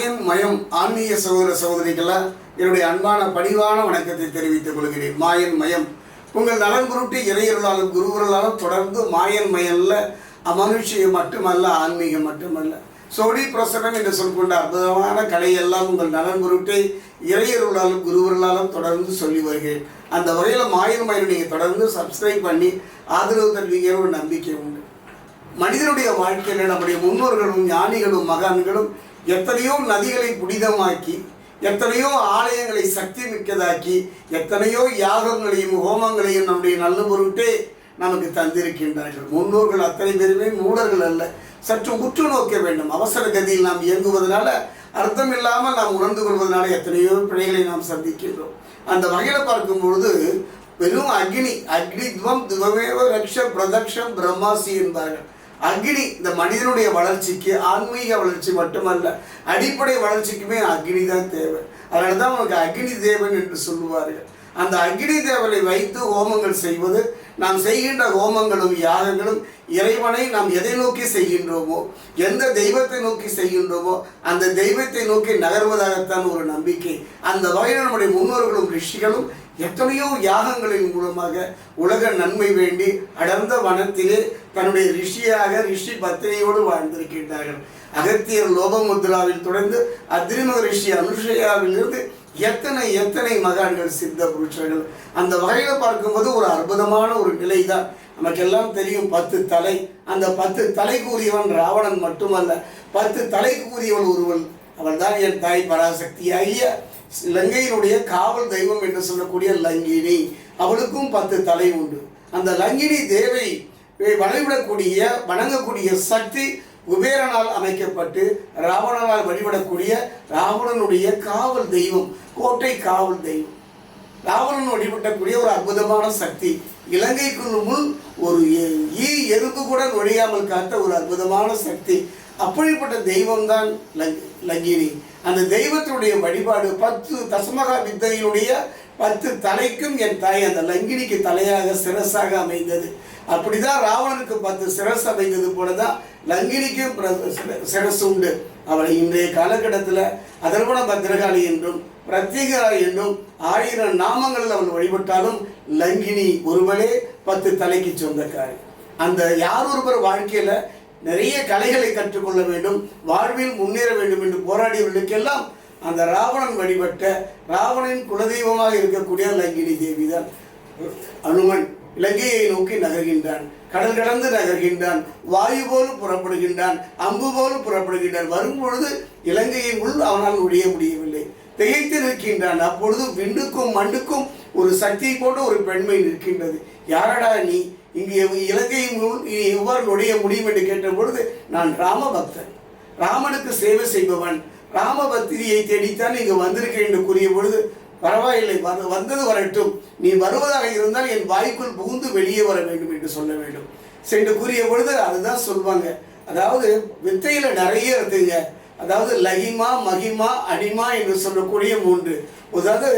மாயன் மயம் ஆன்மீக சகோதர சகோதரிகளா என்னுடைய அன்பான பணிவான வணக்கத்தை தெரிவித்துக் கொள்கிறேன். மாயன் மயம். உங்கள் நலன் குருட்டு இறையருளாலும் குருவர்களாலும் தொடர்ந்து மாயன் மயல்ல அமனுஷியம் மட்டுமல்ல ஆன்மீகம் மட்டுமல்ல. சோடி பிரசனம் என்று சொல்கொண்ட அற்புதமான கலையெல்லாம் உங்கள் நலன் குருட்டை இளையர்களாலும் குருவர்களாலும் தொடர்ந்து சொல்லி வருகிறேன். அந்த வகையில் மாயன் மயில் நீங்கள் தொடர்ந்து சப்ஸ்கிரைப் பண்ணி ஆதரவு தருவீங்கிற ஒரு நம்பிக்கை உண்டு. மனிதனுடைய வாழ்க்கையில் நம்முடைய முன்னோர்களும் ஞானிகளும் மகான்களும் எத்தனையோ நதிகளை புனிதமாக்கி எத்தனையோ ஆலயங்களை சக்தி மிக்கதாக்கி எத்தனையோ யாகங்களையும் ஹோமங்களையும் நம்முடைய நல்ல பொருட்டே நமக்கு தந்திருக்கின்றார்கள். முன்னோர்கள் அத்தனை பேருமே மூடர்கள் அல்ல. சற்று உற்று நோக்க வேண்டும். அவசர கதியில் நாம் இயங்குவதனால அர்த்தம் இல்லாமல் நாம் உணர்ந்து கொள்வதனால எத்தனையோ பிழைகளை நாம் சந்திக்கின்றோம். அந்த வகையில் பார்க்கும் பொழுது வெறும் அக்னி அக்னித்வம் துவமேவ ரக்ஷ பிரதக்ஷம் பிரம்மாசி என்பார்கள். அக்னி இந்த மனிதனுடைய வளர்ச்சிக்கு ஆன்மீக வளர்ச்சி மட்டுமல்ல அடிப்படை வளர்ச்சிக்குமே அக்னி தான் தேவை. அதனால தான் உனக்கு அக்னி தேவன் என்று சொல்லுவார்கள். அந்த அக்னி தேவனை வைத்து ஹோமங்கள் செய்வது நாம் செய்கின்ற ஹோமங்களும் யாகங்களும் இறைவனை நாம் எதை நோக்கி செய்கின்றோமோ எந்த தெய்வத்தை நோக்கி செய்கின்றோமோ அந்த தெய்வத்தை நோக்கி நகர்வதாகத்தான் ஒரு நம்பிக்கை. அந்த வகையில் நம்முடைய முன்னோர்களும் ரிஷிகளும் எத்தனையோ யாகங்களின் மூலமாக உலக நன்மை வேண்டி அடர்ந்த வனத்திலே தன்னுடைய ரிஷியாக ரிஷி பத்தினியோடு வாழ்ந்திருக்கின்றார்கள். அகத்தியர் லோபமுத்ராவில் தொடர்ந்து அத்ரிமக ரிஷி அனுஷயாவிலிருந்து எத்தனை எத்தனை மகான்கள் சித்த புருஷர்கள்? அந்த வகையில் பார்க்கும்போது ஒரு அற்புதமான ஒரு நிலை தான் நமக்கெல்லாம் தெரியும் பத்து தலை. அந்த பத்து தலை கூறியவன் ராவணன் மட்டுமல்ல பத்து தலை கூறியவன் ஒருவன் அவள் தான் என் தாய் பராசக்தியாகிய லங்கையினுடைய காவல் தெய்வம் என்று சொல்லக்கூடிய லங்கினி. அவளுக்கும் பத்து தலை உண்டு. அந்த லங்கினி தேவை வழிபடக்கூடிய வணங்கக்கூடிய சக்தி குபேரனால் அமைக்கப்பட்டு ராவணனால் வழிபடக்கூடிய ராவணனுடைய காவல் தெய்வம் கோட்டை காவல் தெய்வம். ராவணன் வழிபட்டக்கூடிய ஒரு அற்புதமான சக்தி. இலங்கைக்குள் முன் ஒரு ஈ எறும்பு கூட நுழையாமல் காத்த ஒரு அற்புதமான சக்தி. அப்படிப்பட்ட தெய்வம் தான் லங்கினி. அந்த தெய்வத்தினுடைய வழிபாடு பத்து தசமகா வித்தையினுடைய பத்து தலைக்கும் என் தாய் அந்த லங்கினிக்கு தலையாக சிரசாக அமைந்தது. அப்படிதான் ராவணனுக்கு பத்து சிரஸ் அமைந்தது போல தான் லங்கினிக்கும் பிர- சிரசு உண்டு. அவளை இன்றைய காலகட்டத்தில் அதர்வண பத்திரகாளி என்றும் பிரத்யேகா என்றும் ஆயிரம் நாமங்களில் அவள் வழிபட்டாலும் லங்கினி ஒருவளே பத்து தலைக்கு சொந்தக்காரி. அந்த யார் ஒருவர் வாழ்க்கையில் நிறைய கலைகளை கற்றுக்கொள்ள வேண்டும் வாழ்வில் முன்னேற வேண்டும் என்று போராடியவர்களுக்கெல்லாம் அந்த ராவணன் வழிபட்ட ராவணன் குலதெய்வமாக இருக்கக்கூடிய லங்கினி தேவி தான். அனுமன் இலங்கையை நோக்கி நகர்கின்றான். கடல் கடந்து நகர்கின்றான். வாயு போல் புறப்படுகின்றான். அம்பு போல் புறப்படுகின்றான். வரும்பொழுது இலங்கையை உள் அவனால் நுழைய முடியவில்லை. திகைத்து நிற்கின்றான். அப்பொழுது விண்ணுக்கும் மண்ணுக்கும் ஒரு சக்தி போன்ற ஒரு பெண்மை நிற்கின்றது. யாரடா நீ? இங்கே இலங்கையின் நீ எவ்வாறு நுழைய முடியும் என்று கேட்ட பொழுது நான் ராம பக்தன் ராமனுக்கு சேவை செய்பவன். ராமபத்திரியை தேடித்தான் இங்கு வந்திருக்கேன் என்று கூறிய பொழுது பரவாயில்லை வந்தது வரட்டும். நீ வருவதாக இருந்தால் என் வாய்க்குள் புகுந்து வெளியே வர வேண்டும் என்று சொல்ல வேண்டும். சென்று கூறிய பொழுது அதுதான் சொல்வாங்க. அதாவது வித்தையில நிறைய இருக்குங்க அதாவது லகிமா மகிமா அடிமா என்று சொல்லக்கூடிய மூன்று. அதாவது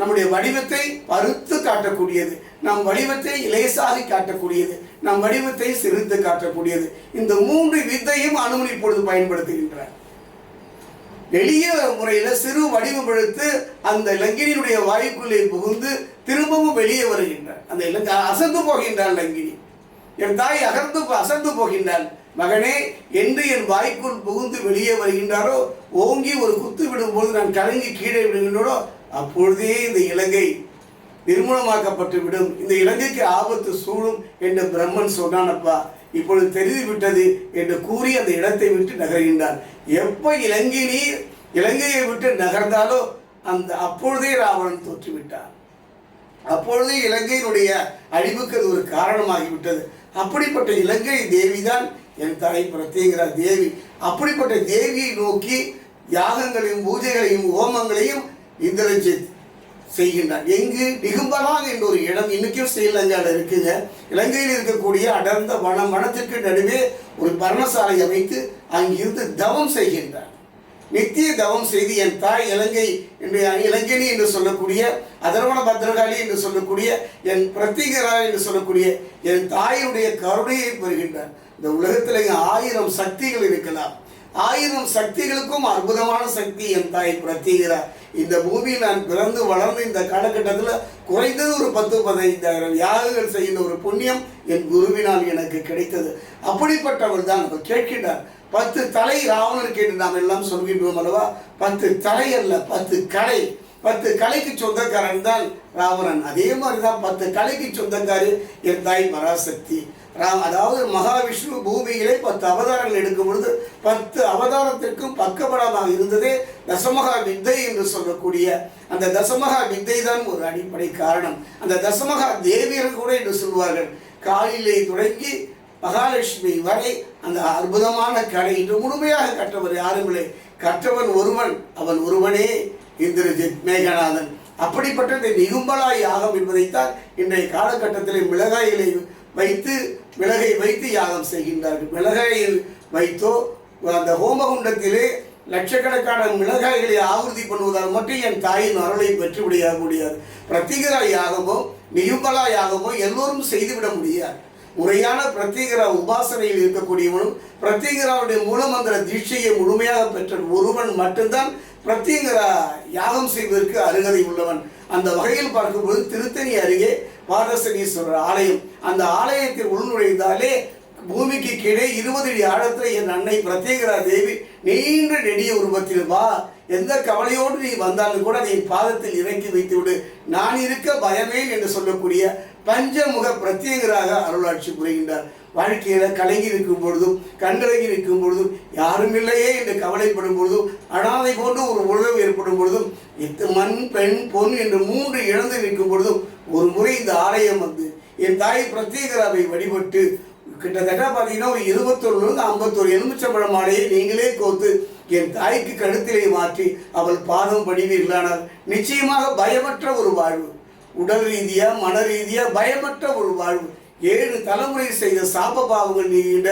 நம்முடைய வடிவத்தை பருத்து காட்டக்கூடியது. நம் வடிவத்தை இலேசாகி காட்டக்கூடியது. நம் வடிவத்தை சிரித்து காட்டக்கூடியது. இந்த மூன்று வித்தையும் அனுமதி இப்பொழுது பயன்படுத்துகின்றார் எளிய முறையில் சிறு வடிவமெடுத்து அந்த லங்கினியுடைய வாய்க்குள்ளே புகுந்து திரும்பவும் வெளியே வருகின்றார் அந்த இலங்கை அசந்து போகின்றாள் லங்கினி. என் தாய் அகர்ந்து அசந்து போகின்றாள். மகனே என்று என் வாய்க்குள் புகுந்து வெளியே வருகின்றாரோ ஓங்கி ஒரு குத்து விடும்போது நான் கலங்கி கீழே விடுகின்றனோ அப்பொழுதே இந்த இலங்கை நிர்மூலமாக்கப்பட்டு விடும். இந்த இலங்கைக்கு ஆபத்து சூழும் என்று பிரம்மன் சொன்னானப்பா. இப்பொழுது தெரிந்து விட்டது என்று கூறி அந்த இடத்தை விட்டு நகர்கின்றார் எப்போ இலங்கையிலே இலங்கையை விட்டு நகர்ந்தாலோ அந்த அப்பொழுதே ராவணன் தோற்றுவிட்டார் அப்பொழுதே இலங்கையினுடைய அழிவுக்கு அது ஒரு காரணமாகிவிட்டது. அப்படிப்பட்ட இலங்கை தேவிதான் என் தலை பிரத்யேகரா தேவி. அப்படிப்பட்ட தேவியை நோக்கி யாகங்களையும் பூஜைகளையும் ஹோமங்களையும் இந்திரஜித் செய்கின்றார். எங்கு நிகும்பலா என்ற ஒரு இடம் இன்னைக்கும் ஸ்ரீலங்காவில் இருக்குங்க. இலங்கையில் இருக்கக்கூடிய அடர்ந்த வனம் வனத்திற்கு நடுவே ஒரு பர்ணசாலை அமைத்து அங்கிருந்து தவம் செய்கின்றார். நித்திய தவம் செய்து என் தாய் இலங்கை என்று இலங்கைனி என்று சொல்லக்கூடிய அதர்வன பத்ரகாளி என்று சொல்லக்கூடிய என் பிரத்திகரா என்று சொல்லக்கூடிய என் தாயுடைய கருணையை பெறுகின்றார். இந்த உலகத்தில் ஆயிரம் சக்திகள் இருக்கலாம். ஆயிரம் சக்திகளுக்கும் அற்புதமான சக்தி என் தாய் பிரத்திகரா இந்த பூமியில் நான் பிறந்து வளர்ந்து இந்த காலகட்டத்தில் குறைந்தது ஒரு பத்து பதினைந்தாயிரம் யாகங்கள் செய்கின்ற ஒரு புண்ணியம் என் குருவினால் எனக்கு கிடைத்தது. அப்படிப்பட்டவர் தான் அவர் கேட்கின்றார் பத்து தலை ராவணருக்கு என்று நாம் எல்லாம் சொல்கின்றோம் அல்லவா? பத்து தலை அல்ல பத்து கலை பத்து கலைக்கு சொந்தக்காரன் தான் ராவணன். அதே மாதிரி தான் பத்து கலைக்கு சொந்தக்காரி என் தாய் பராசக்தி. ராம் அதாவது மகாவிஷ்ணு பூமியிலே பத்து அவதாரங்கள் எடுக்கும் பொழுது பத்து அவதாரத்திற்கும் பக்கபலமாக இருந்ததே தசமகா வித்தை என்று சொல்லக்கூடிய அந்த தசமகா வித்தை தான் ஒரு அடிப்படை காரணம். அந்த தசமகா தேவியர்கள் கூட என்று சொல்வார்கள் காலிலே தொடங்கி மகாலட்சுமி வரை அந்த அற்புதமான கலை இன்று முழுமையாக கற்றவர் யாருமில்லை கற்றவன் ஒருவன் அவன் ஒருவனே. இந்திரஜித் மேகநாதன். அப்படிப்பட்ட இந்த நிகும்பலா யாகம் என்பதைத்தான் இன்றைய காலகட்டத்தில் மிளகாயிலை வைத்து மிளகை வைத்து யாகம் செய்கின்றார்கள். மிளகாயில் வைத்தோ அந்த ஹோமகுண்டத்திலே லட்சக்கணக்கான மிளகாய்களை ஆகுதி பண்ணுவதால் மட்டும் என் தாயின் அருளை பெற்று விட முடியாது பிரத்திகரா யாகமோ நியும்பலா யாகமோ எல்லோரும் செய்துவிட முடியாது. முறையான பிரத்யேகரா உபாசனையில் இருக்கக்கூடியவனும் பிரத்யேகராவுடைய மூலமந்திர தீட்சையை முழுமையாக பெற்ற ஒருவன் மட்டும்தான் பிரத்யேகரா யாகம் செய்வதற்கு அருகதை உள்ளவன். அந்த வகையில் பார்க்கும்போது திருத்தணி அருகே பாதசனீஸ்வரர் ஆலயம். அந்த ஆலயத்தில் உள்நுழைந்தாலே பூமிக்கு கீழே இருபது அடி ஆழத்தில் என் அன்னை பிரத்யேகரா தேவி நீண்ட நெடிய உருவத்தில் வா. எந்த கவலையோடு நீ வந்தாலும் கூட நீ பாதத்தில் இறக்கி வைத்து விடு. நான் இருக்க பயமேன் என்று சொல்லக்கூடிய பஞ்சமுக பிரத்யேகராக அருளாட்சி புரிகின்றார். வாழ்க்கையில் கலங்கி இருக்கும் பொழுதும் கண்கலங்கி இருக்கும் பொழுதும் யாரும் இல்லையே என்று கவலைப்படும் பொழுதும் அனாதை போன்று ஒரு உறவு ஏற்படும் பொழுதும் எத்து மண் பெண் பொன் என்று மூன்று இழந்து நிற்கும் பொழுதும் ஒரு முறை இந்த ஆலயம் வந்து என் தாய் பிரத்யேகராவை வழிபட்டு கிட்டத்தட்ட பார்த்தீங்கன்னா ஒரு இருபத்தொன்னுலேருந்து ஐம்பத்தொரு எலுமிச்சம்பழ மாலையை நீங்களே கோத்து என் தாய்க்கு கழுத்திலே மாற்றி அவள் பாதம் படிவீர்களானால் நிச்சயமாக பயமற்ற ஒரு வாழ்வு. உடல் ரீதியாக மன ரீதியாக பயமற்ற ஒரு வாழ்வு. ஏழு தலைமுறை செய்த சாப பாவங்கள் நீங்கிட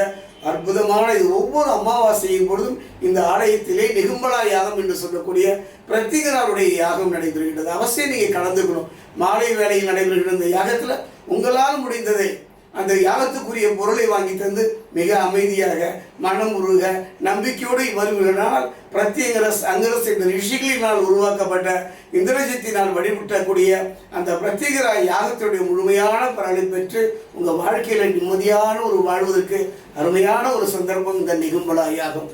அற்புதமான இது. ஒவ்வொரு அமாவாசையும் பொழுதும் இந்த ஆலயத்திலே நிகும்பலா யாகம் என்று சொல்லக்கூடிய பிரத்திகராருடைய யாகம் நடைபெறுகின்றது. அவசியம் நீங்கள் கலந்துக்கணும். மாலை வேளையில் நடைபெறுகின்ற இந்த யாகத்தில் உங்களால் முடிந்ததை அந்த யாகத்துக்குரிய பொருளை வாங்கி தந்து மிக அமைதியாக மனம் உருக நம்பிக்கையோடு வருகிறால் பிரத்யேகர அங்கரஸ் இந்த ரிஷிகளினால் உருவாக்கப்பட்ட இந்திரஜித்தினால் வழிபட்டக்கூடிய அந்த பிரத்யேகர யாகத்தினுடைய முழுமையான பலனை பெற்று உங்கள் வாழ்க்கையில் நிம்மதியான ஒரு வாழ்வதற்கு அருமையான ஒரு சந்தர்ப்பம் இந்த நிகும்பலா யாகம்